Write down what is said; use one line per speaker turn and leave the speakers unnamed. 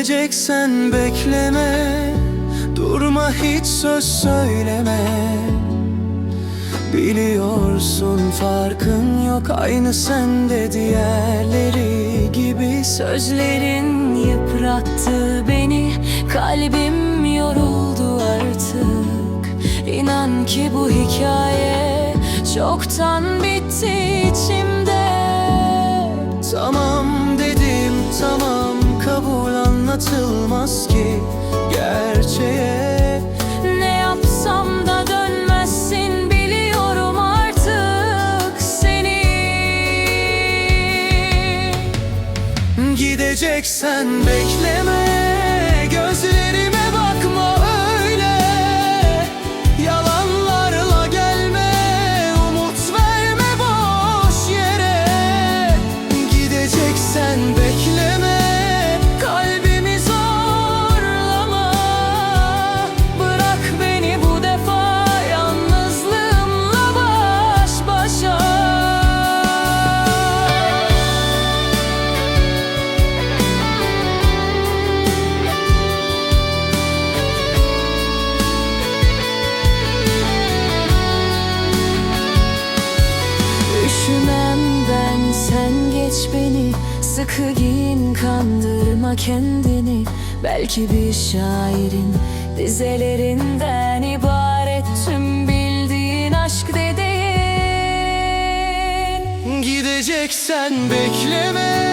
Gideceksen bekleme Durma hiç söz söyleme. Biliyorsun farkın yok Aynı sende diğerleri gibi.
Sözlerin yıprattı beni Kalbim yoruldu artık. İnan ki bu hikaye Çoktan bitti içimde
Gideceksen bekleme
sen geç beni Sıkı giyin kandırma kendini. Belki bir şairin dizelerinden ibaret Tüm bildiğin aşk dediğin.
Gideceksen bekleme